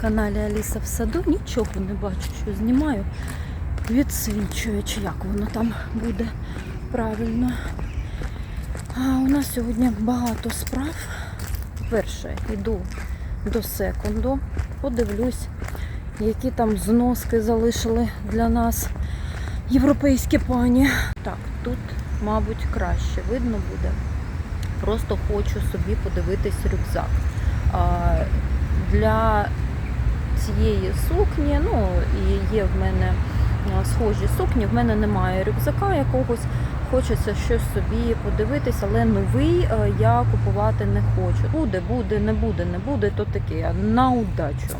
Каналі Аліса в саду. Нічого не бачу, що знімаю. Відсвічує, чи як воно там буде правильно. А у нас сьогодні багато справ. Перше, йду до секунду, подивлюсь, які там зноски залишили для нас європейські пані. Так, тут, мабуть, краще видно буде. Просто хочу собі подивитись рюкзак. Для цієї сукні, ну і є в мене схожі сукні, в мене немає рюкзака якогось. Хочеться щось собі подивитись, але новий е, я купувати не хочу. Буде, буде, не буде, не буде, то таке на удачу.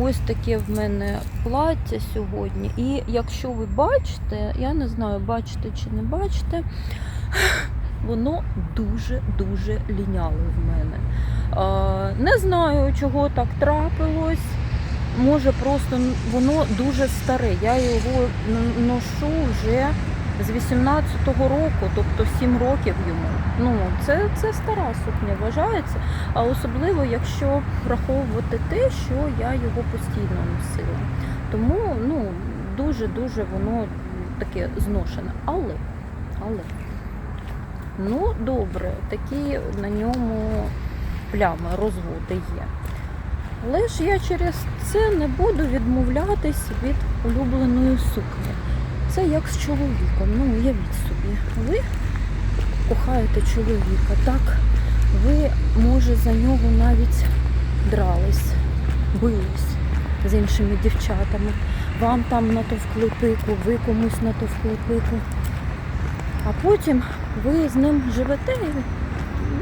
Ось таке в мене плаття сьогодні. І якщо ви бачите, я не знаю, бачите чи не бачите, воно дуже-дуже ліняле в мене. А, Не знаю, чого так трапилось. Може, просто воно дуже старе. Я його ношу вже з 18-го року, тобто 7 років йому. Ну, це, це стара сукня вважається. А особливо, якщо враховувати те, що я його постійно носила. Тому ну, дуже-дуже воно таке зношене. Але, але, ну добре, такі на ньому плями, розводи є. Але ж я через це не буду відмовлятись від улюбленої сукні. Це як з чоловіком. Ну, уявіть собі, ви кохаєте чоловіка, так? Ви, може, за нього навіть дрались, бились з іншими дівчатами. Вам там натовкли пику, ви комусь натовкли пику. А потім ви з ним живете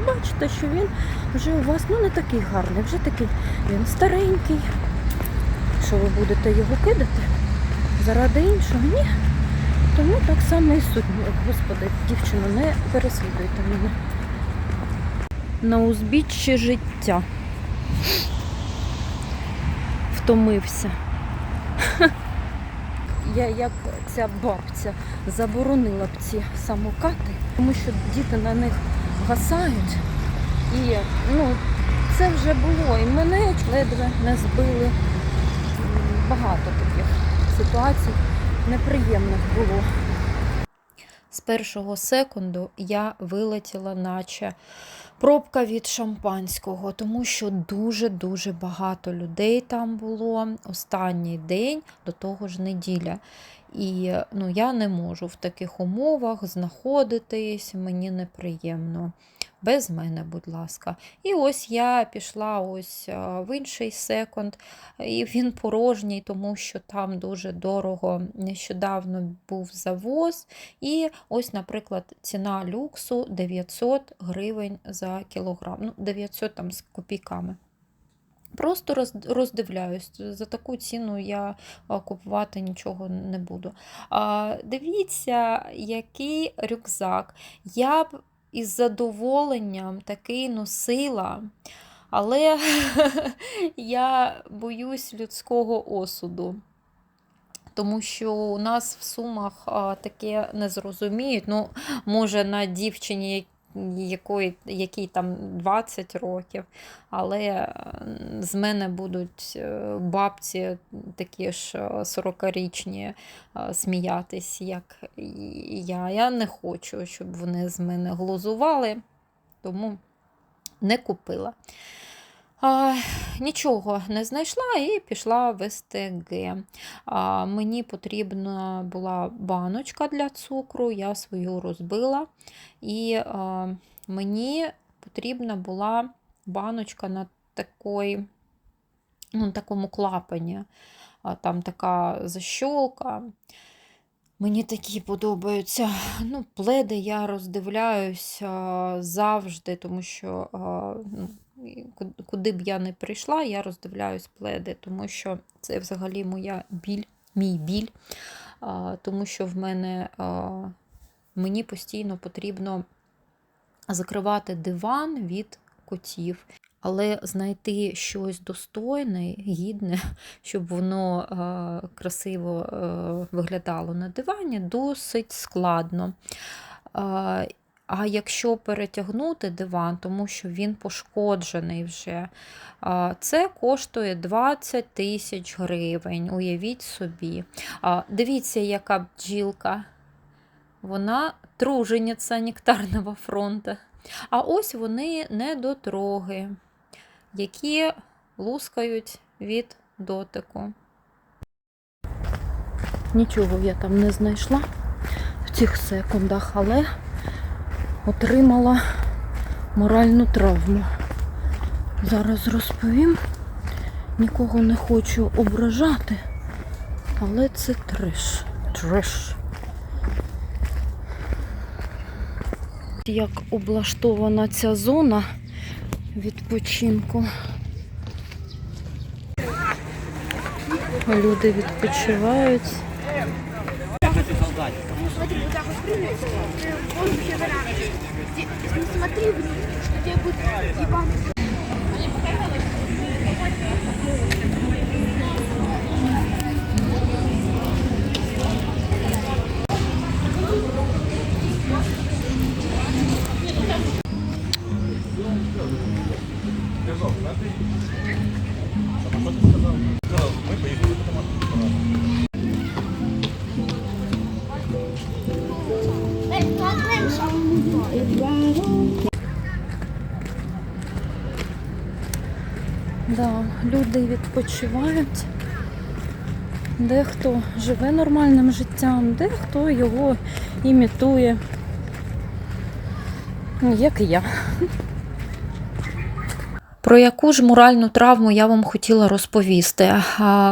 бачите, що він вже у вас ну, не такий гарний, вже такий він старенький. Що ви будете його кидати заради іншого? Ні. Тому так само і суть. Господи, дівчино, не переслідуйте мене. На узбіччі життя. Втомився. Я як ця бабця заборонила б ці самокати, тому що діти на них гасають. І ну, це вже було. І мене ледве не збили. Багато таких ситуацій неприємних було. З першого секунду я вилетіла, наче пробка від шампанського, тому що дуже-дуже багато людей там було. Останній день, до того ж неділя. І ну, я не можу в таких умовах знаходитись, мені неприємно. Без мене, будь ласка. І ось я пішла ось в інший секунд, і він порожній, тому що там дуже дорого нещодавно був завоз. І ось, наприклад, ціна люксу 900 гривень за кілограм. Ну, 900 там з копійками. Просто роздивляюсь. За таку ціну я купувати нічого не буду. Дивіться, який рюкзак. Я б із задоволенням такий носила, але я боюсь людського осуду. Тому що у нас в Сумах таке не зрозуміють. Ну, може, на дівчині, якої, якій там 20 років, але е, з мене будуть е, бабці такі ж е, 40-річні е, сміятись, як я. Я не хочу, щоб вони з мене глузували, тому не купила. А, нічого не знайшла і пішла в СТГ. А, мені потрібна була баночка для цукру, я свою розбила. І а, мені потрібна була баночка на такої, ну, такому клапані. А, там така защолка. Мені такі подобаються. Ну, пледи я роздивляюсь завжди, тому що ну, куди б я не прийшла, я роздивляюсь пледи, тому що це взагалі моя біль, мій біль. Тому що в мене мені постійно потрібно закривати диван від котів. Але знайти щось достойне, гідне, щоб воно красиво виглядало на дивані, досить складно. А якщо перетягнути диван, тому що він пошкоджений вже, це коштує 20 тисяч гривень. Уявіть собі. Дивіться, яка бджілка. Вона тружениця нектарного фронту. А ось вони недотроги, які лускають від дотику. Нічого я там не знайшла в цих секундах, але отримала моральну травму. Зараз розповім. Нікого не хочу ображати, але це треш. Треш. Як облаштована ця зона відпочинку. Люди відпочивають. Что люди відпочивають. Дехто живе нормальним життям, дехто його імітує. Ну, Як і я. Про яку ж моральну травму я вам хотіла розповісти.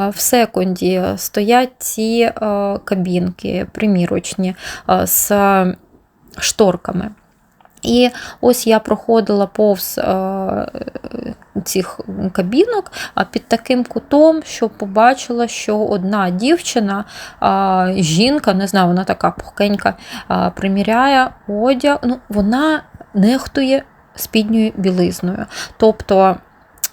В секунді стоять ці е, кабінки примірочні е, з шторками. І ось я проходила повз е, цих кабінок під таким кутом, що побачила, що одна дівчина, жінка, не знаю, вона така пухкенька, приміряє одяг. Ну, вона нехтує спідньою білизною. Тобто.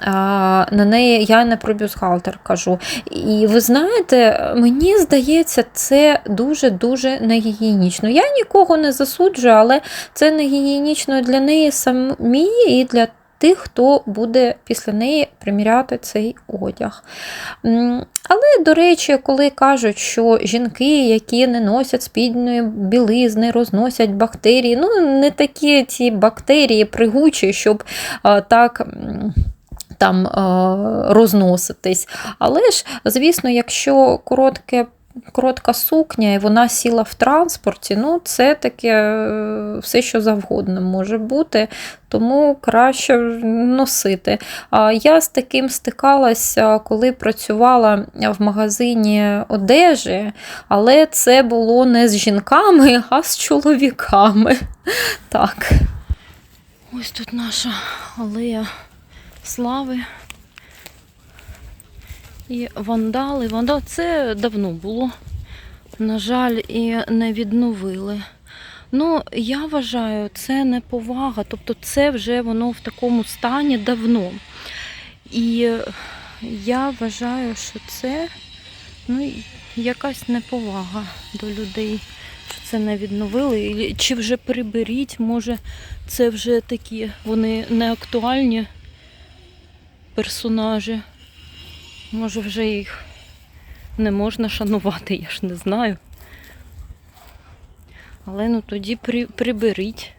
На неї я не про бюстгальтер кажу. І ви знаєте, мені здається, це дуже-дуже негігієнічно. Я нікого не засуджую, але це негігієнічно для неї самі і для тих, хто буде після неї приміряти цей одяг. Але, до речі, коли кажуть, що жінки, які не носять спідної білизни, розносять бактерії, ну не такі ці бактерії пригучі, щоб так. Там е, розноситись. Але ж, звісно, якщо коротке коротка сукня, і вона сіла в транспорті, ну це таке е, все, що завгодно може бути, тому краще носити. Я з таким стикалася, коли працювала в магазині одежі, але це було не з жінками, а з чоловіками. Так. Ось тут наша алея слави. І вандали. Вандал це давно було. На жаль, і не відновили. Ну, я вважаю, це неповага. Тобто це вже воно в такому стані давно. І я вважаю, що це ну, якась неповага до людей, що це не відновили. Чи вже приберіть, може, це вже такі, вони не актуальні персонажі. Може, вже їх не можна шанувати, я ж не знаю. Але ну тоді при, приберіть.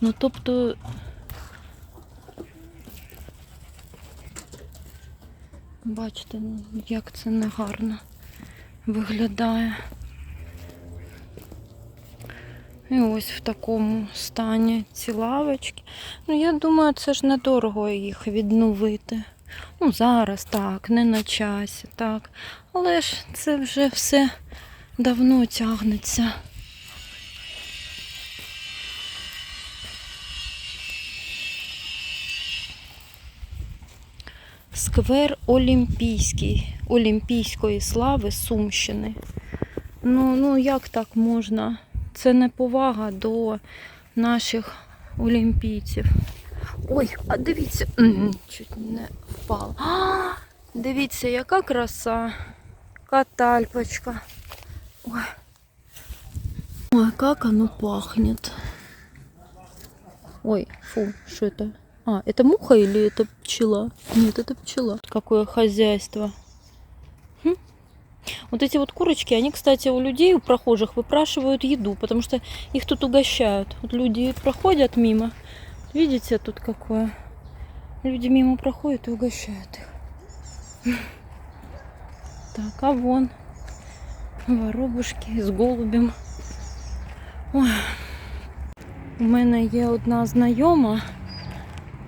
Ну, тобто. Бачите, ну, як це негарно виглядає. І ось в такому стані ці лавочки. Ну, я думаю, це ж недорого їх відновити. Ну, зараз так, не на часі, так. Але ж це вже все давно тягнеться. Сквер Олімпійський, Олімпійської слави Сумщини. Ну, ну як так можна? Це неповага до наших олімпійців. Ой, а дивіться, М, чуть не впала. А, дивіться, яка краса. Яка тальпочка. Ой. Ой, как оно пахнет. Ой, фу, что это? А, это муха или это пчела? Нет, это пчела. Какое хозяйство. Хм. Вот эти вот курочки, они, кстати, у людей, у прохожих выпрашивают еду, потому что их тут угощают. Вот люди проходят мимо. Видите, тут какое? Люди мимо проходят и угощают их. Так, а вон воробушки з голубем. Ой. У мене є одна знайома.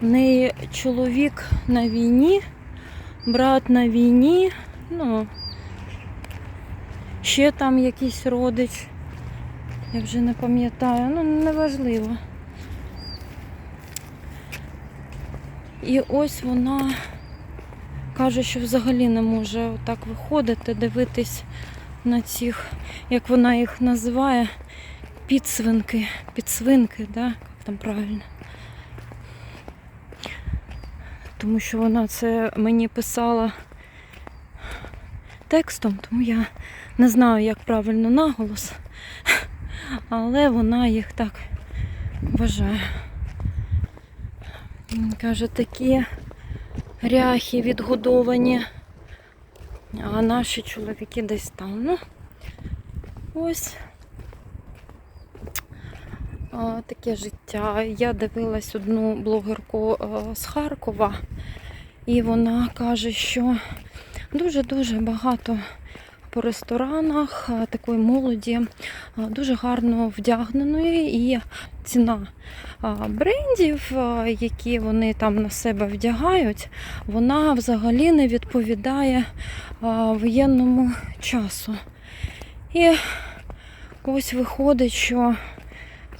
В неї чоловік на війні, брат на війні, ну, ще там якийсь родич. Я вже не пам'ятаю, ну неважливо. І ось вона каже, що взагалі не може отак виходити, дивитись на цих, як вона їх називає, підсвинки. Підсвинки, да? як там правильно. Тому що вона це мені писала текстом, тому я не знаю, як правильно наголос, але вона їх так вважає. Каже, такі ряхи відгодовані, а наші чоловіки десь там. Ну, ось а, таке життя. Я дивилась одну блогерку а, з Харкова, і вона каже, що дуже-дуже багато по ресторанах такої молоді, дуже гарно вдягненої і ціна брендів, які вони там на себе вдягають, вона взагалі не відповідає воєнному часу. І ось виходить, що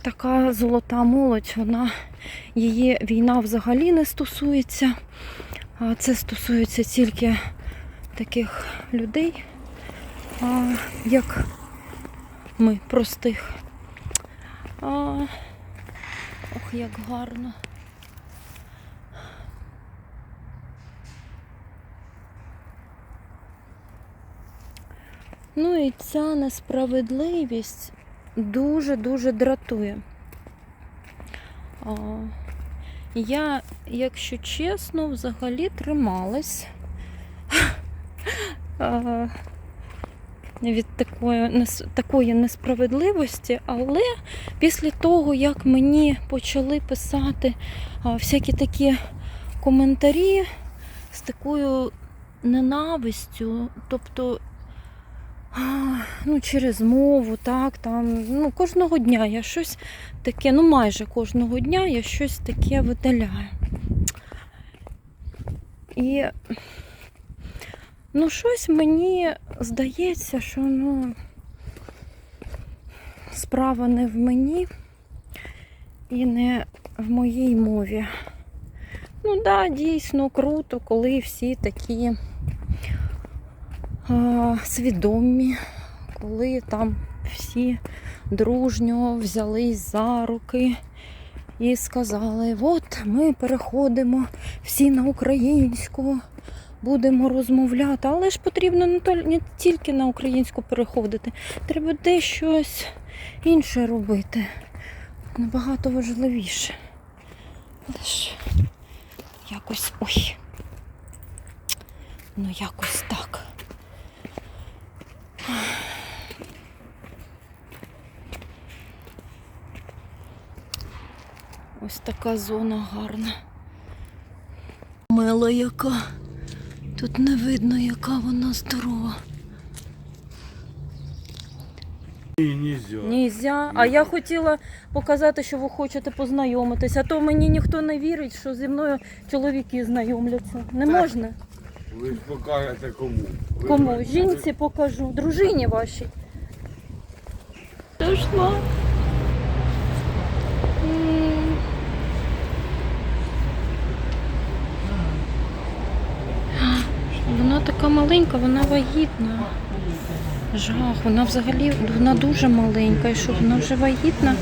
така золота молодь, вона її війна взагалі не стосується. Це стосується тільки таких людей, а, як ми, простих. А, ох, як гарно. Ну і ця несправедливість дуже-дуже дратує. А, я, якщо чесно, взагалі трималась від такої, такої несправедливості, але після того, як мені почали писати всякі такі коментарі з такою ненавистю, тобто ну, через мову, так, там, ну, кожного дня я щось таке, ну майже кожного дня я щось таке видаляю. І ну, щось мені здається, що ну, справа не в мені і не в моїй мові. Ну так, да, дійсно круто, коли всі такі а, свідомі, коли там всі дружньо взялись за руки і сказали, от ми переходимо всі на українську, будемо розмовляти. Але ж потрібно не, то- не тільки на українську переходити, треба десь щось інше робити. Набагато важливіше. Але ж якось ой. Ну якось так. Ось така зона гарна. Мила яка. Тут не видно, яка вона здорова. Ні, нельзя. Нельзя. А я хотіла показати, що ви хочете познайомитися, а то мені ніхто не вірить, що зі мною чоловіки знайомляться. Не Так. можна. Ви ж покажете кому. Ви Кому? знаєте, Жінці покажу, дружині вашій. Дошла. М. Вона така маленька, вона вагітна. Жах, вона взагалі вона дуже маленька. І що вона вже вагітна?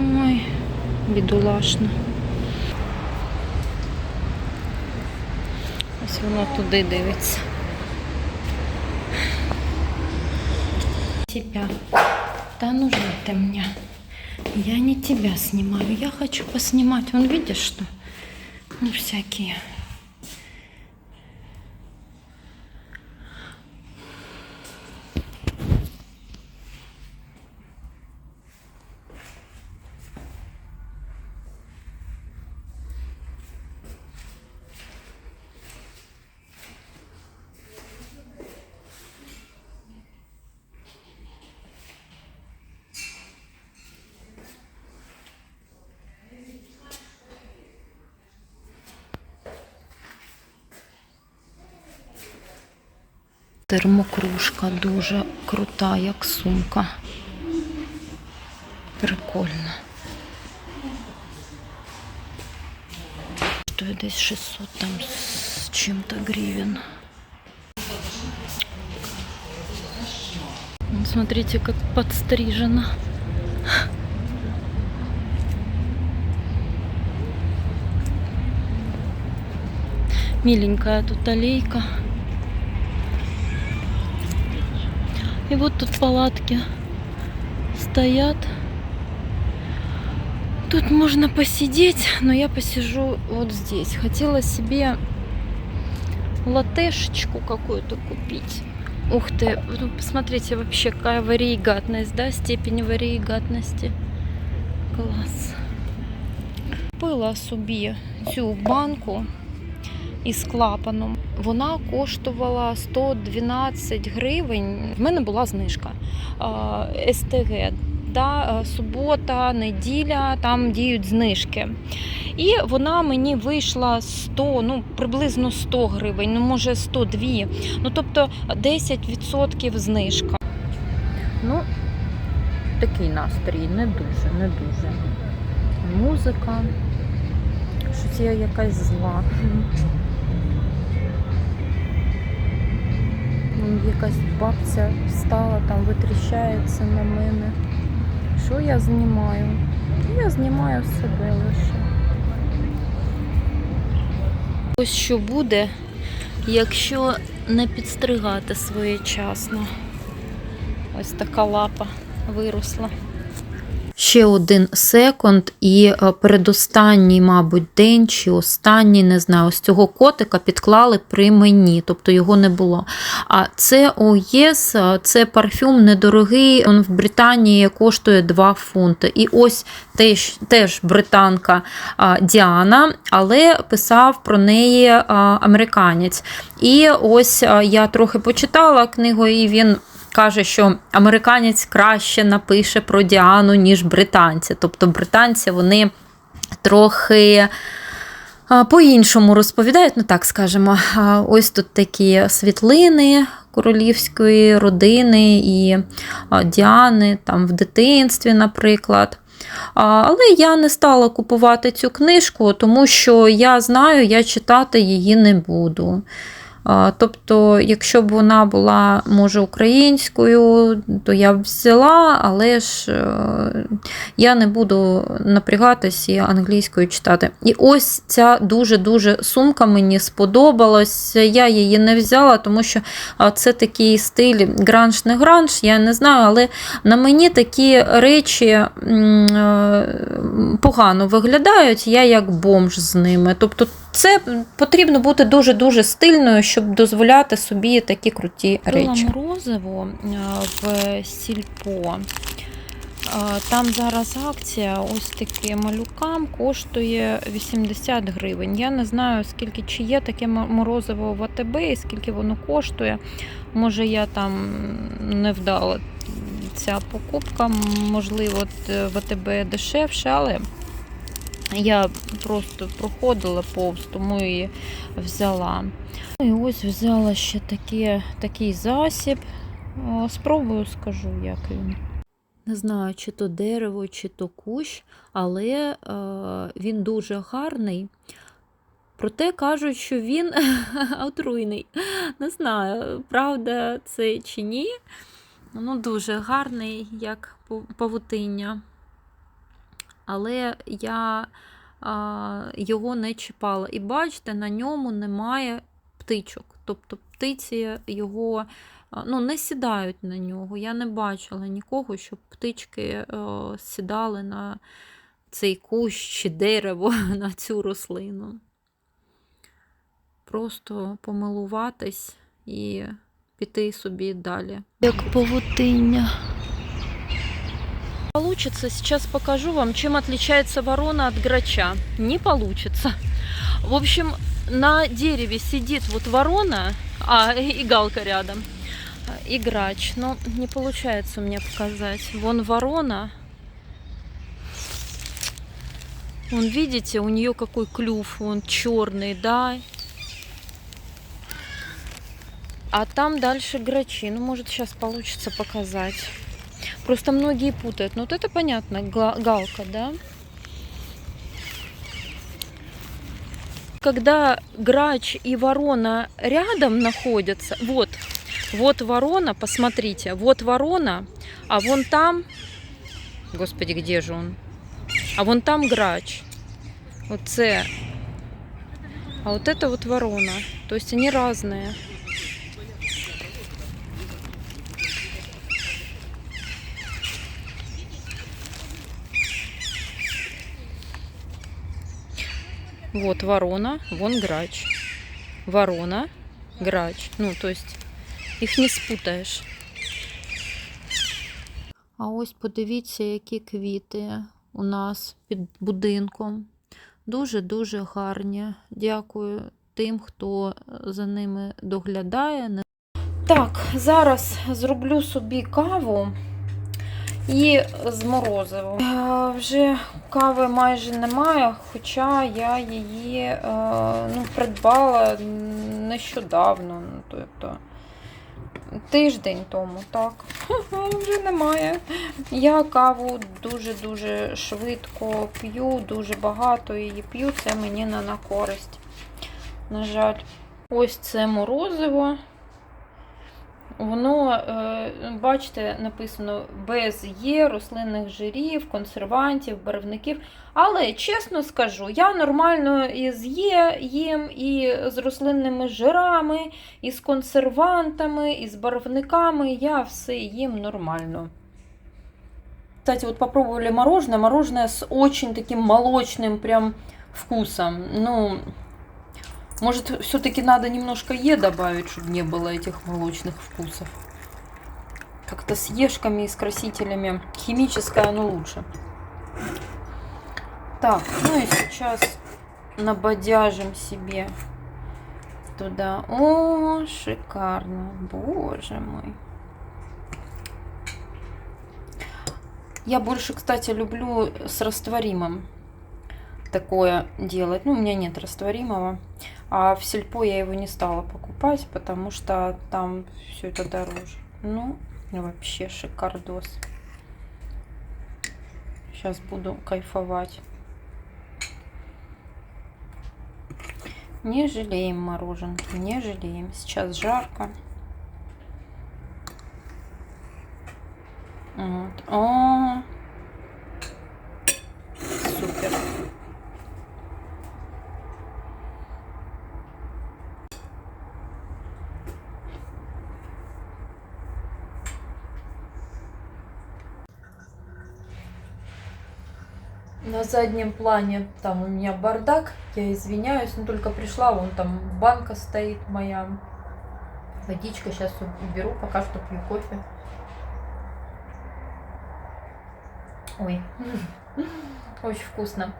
Ой, бідолашна. Ось воно туди дивиться. Тебя. Да ну же ты меня. Я не тебя снимаю, я хочу поснимать. Вон видишь что? Ну всякие. Термокружка дуже крута, як сумка. Прикольно. Стоїть десь 600 там з чим-то гривен. Смотрите, как подстрижена. Миленькая тут аллейка. И вот тут палатки стоят. Тут можно посидеть, но я посижу вот здесь. Хотела себе латешечку какую-то купить. Ух ты, ну, посмотрите вообще, какая варієгатність, да, степень варієгатності. Клас. Купила собі цю банку із клапаном. Вона коштувала 112 гривень. В мене була знижка СТГ. Да, е, субота, неділя, там діють знижки. І вона мені вийшла 100, ну приблизно 100 гривень, ну може 102. Ну тобто 10% знижка. Ну, такий настрій, не дуже, не дуже. Музика. Щось я якась зла. Вон Якась бабця встала, там витріщається на мене. Що я знімаю? Я знімаю себе лише. Ось що буде, якщо не підстригати своєчасно. Ось така лапа виросла. Ще один секунд, і е, передостанній, мабуть, день чи останній, не знаю, ось цього котика підклали при мені, тобто його не було. А це ОЄС, це парфюм недорогий, він в Британії коштує 2 фунти. І ось теж, теж британка Діана, але писав про неї американець. І ось я трохи почитала книгу, і він каже, що американець краще напише про Діану, ніж британці. Тобто британці вони трохи. По-іншому розповідають, ну так скажемо. Ось тут такі світлини королівської родини і Діани там в дитинстві, наприклад. Але я не стала купувати цю книжку, тому що я знаю, я читати її не буду. Тобто, якщо б вона була, може, українською, то я б взяла, але ж е, я не буду напрягатись і англійською читати. І ось ця дуже-дуже сумка мені сподобалась. Я її не взяла, тому що це такий стиль гранж не гранж, я не знаю, але на мені такі речі е, погано виглядають, я як бомж з ними. Тобто це потрібно бути дуже-дуже стильною, щоб дозволяти собі такі круті речі. морозиво в сільпо. Там зараз акція, ось таке малюкам коштує 80 гривень. Я не знаю, скільки чи є таке морозиво в АТБ і скільки воно коштує. Може, я там не вдала ця покупка, можливо, в АТБ дешевше, але я просто проходила повз, тому і взяла. Ну І ось взяла ще таке, такий засіб. Спробую, скажу, як він. Не знаю, чи то дерево, чи то кущ, але е, він дуже гарний. Проте кажуть, що він отруйний. Не знаю, правда це чи ні. Ну, дуже гарний, як павутиння. Але я а, його не чіпала. І бачите, на ньому немає птичок. Тобто птиці його ну, не сідають на нього. Я не бачила нікого, щоб птички е, сідали на цей кущ чи дерево, на цю рослину. Просто помилуватись і піти собі далі. Як павутиння. Получится, сейчас покажу вам, чем отличается ворона от грача. Не получится. В общем, на дереве сидит вот ворона, а и галка рядом, и грач. Но не получается меня показать. Вон ворона. Вон, видите, у нее какой клюв, он черный, да. А там дальше грачи. Ну, может, сейчас получится показать. Просто многие путают. Ну, вот это понятно, галка, да? Когда грач и ворона рядом находятся, вот, вот ворона, посмотрите, вот ворона, а вон там, господи, где же он? А вон там грач. Вот це. А вот это вот ворона. То есть они разные. Вот ворона, вон грач. Ворона, грач. Ну, то есть їх не спутаєш. А ось подивіться, які квіти у нас під будинком. Дуже-дуже гарні. Дякую тим, хто за ними доглядає. Так, зараз зроблю собі каву і з морозивом. Е, Вже кави майже немає, хоча я її е, ну, придбала нещодавно. ну, Тобто тиждень тому, так. Вже немає. Я каву дуже-дуже швидко п'ю, дуже багато її п'ю. Це мені не на користь. На жаль. Ось це морозиво. Воно, е, бачите, написано без є рослинних жирів, консервантів, барвників. Але чесно скажу, я нормально із є їм і з рослинними жирами, і з консервантами, і з барвниками. Я все їм нормально. Кстати, вот попробовали мороженое. Мороженое с очень таким молочным прям вкусом. Ну, может, все-таки надо немножко Е добавить, чтобы не было этих молочных вкусов. Как-то с ешками и с красителями. Химическое оно лучше. Так, ну и сейчас набодяжим себе туда. О, шикарно. Боже мой. Я больше, кстати, люблю с растворимым такое делать. Ну, у меня нет растворимого. А в сельпо я его не стала покупать, потому что там все это дороже. Ну, вообще шикардос. Сейчас буду кайфовать. Не жалеем мороженки, не жалеем. Сейчас жарко. Вот. О, супер. На заднем плане там у меня бардак, я извиняюсь, но только пришла, вон там банка стоит моя, водичка, сейчас уберу, пока что пью кофе. Ой, очень вкусно.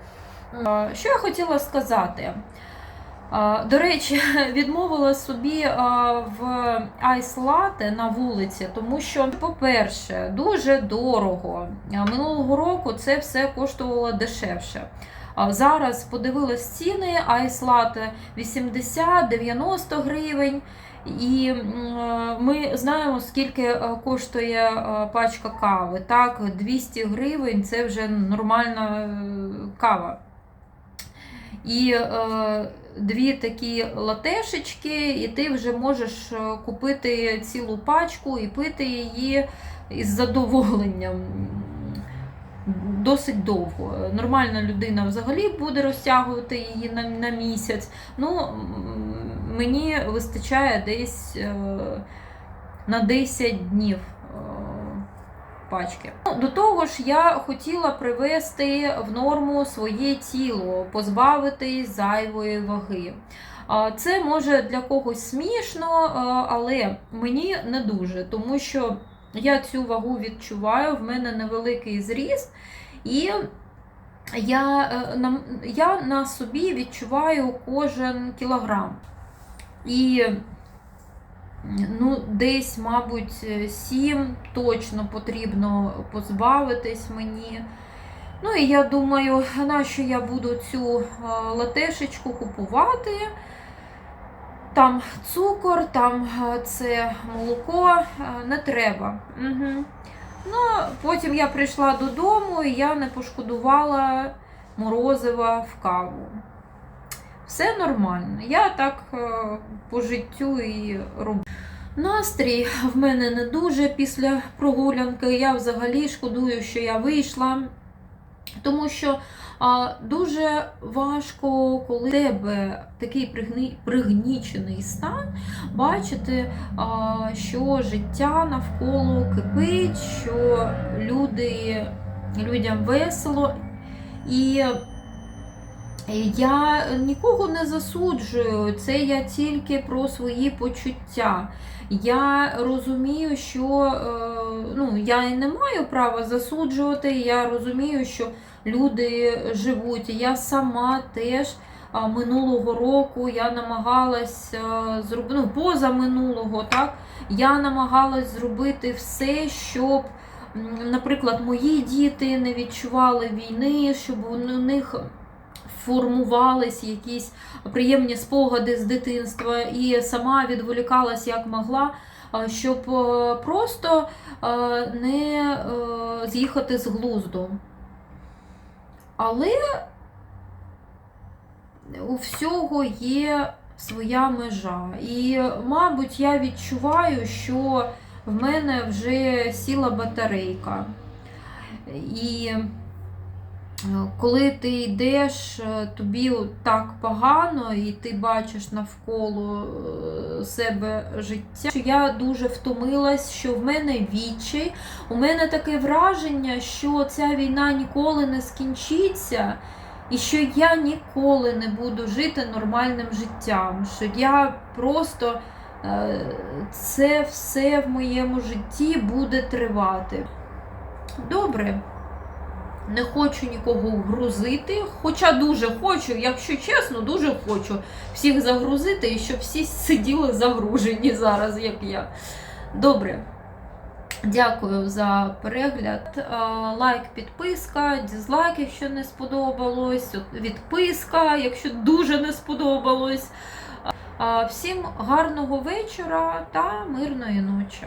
А, Що я хотіла сказати? До речі, відмовила собі в айс лате на вулиці, тому що, по-перше, дуже дорого. Минулого року це все коштувало дешевше. Зараз подивилась ціни, айс лате 80-90 гривень. І ми знаємо, скільки коштує пачка кави. Так, 200 гривень це вже нормальна е, кава. І е, дві такі латешечки, і ти вже можеш е, купити цілу пачку і пити її із задоволенням. Досить довго. Нормальна людина взагалі буде розтягувати її на, на місяць. Ну, мені вистачає десь е, на 10 днів пачки. Ну, До того ж, я хотіла привести в норму своє тіло, позбавитись зайвої ваги. Це може для когось смішно, але мені не дуже, тому що я цю вагу відчуваю, в мене невеликий зріст, і я, е, на, я на собі відчуваю кожен кілограм. І ну, десь, мабуть, сім точно потрібно позбавитись мені. Ну і я думаю, нащо я буду цю е, латешечку купувати? Там цукор, там е, це молоко, е, не треба. Угу. Ну, потім я прийшла додому і я не пошкодувала морозива в каву. Все нормально. Я так по життю і роблю. Настрій в мене не дуже після прогулянки. Я взагалі шкодую, що я вийшла. Тому що а, дуже важко, коли в тебе такий пригни, пригнічений стан, бачити, а, що життя навколо кипить, що люди, людям весело. І я нікого не засуджую, це я тільки про свої почуття. Я розумію, що е, ну, я і не маю права засуджувати. Я розумію, що люди живуть. Я сама теж минулого року я намагалась зробити, ну, поза минулого, так, я намагалась зробити все, щоб, наприклад, мої діти не відчували війни, щоб у них формувались якісь приємні спогади з дитинства, і сама відволікалась як могла, щоб е, просто е, не е, з'їхати з глузду. Але у всього є своя межа. І, мабуть, я відчуваю, що в мене вже сіла батарейка. І коли ти йдеш, тобі так погано, і ти бачиш навколо е, себе життя. що Я дуже втомилась, що в мене відчай. У мене таке враження, що ця війна ніколи не скінчиться, і що я ніколи не буду жити нормальним життям. Що я просто е, це все в моєму житті буде тривати. Добре. Не хочу нікого грузити, хоча дуже хочу, якщо чесно, дуже хочу всіх загрузити і щоб всі сиділи загружені зараз, як я. Добре. Дякую за перегляд. Е, Лайк, підписка, дізлайк, якщо не сподобалось, відписка, якщо дуже не сподобалось. Е, Всім гарного вечора та мирної ночі.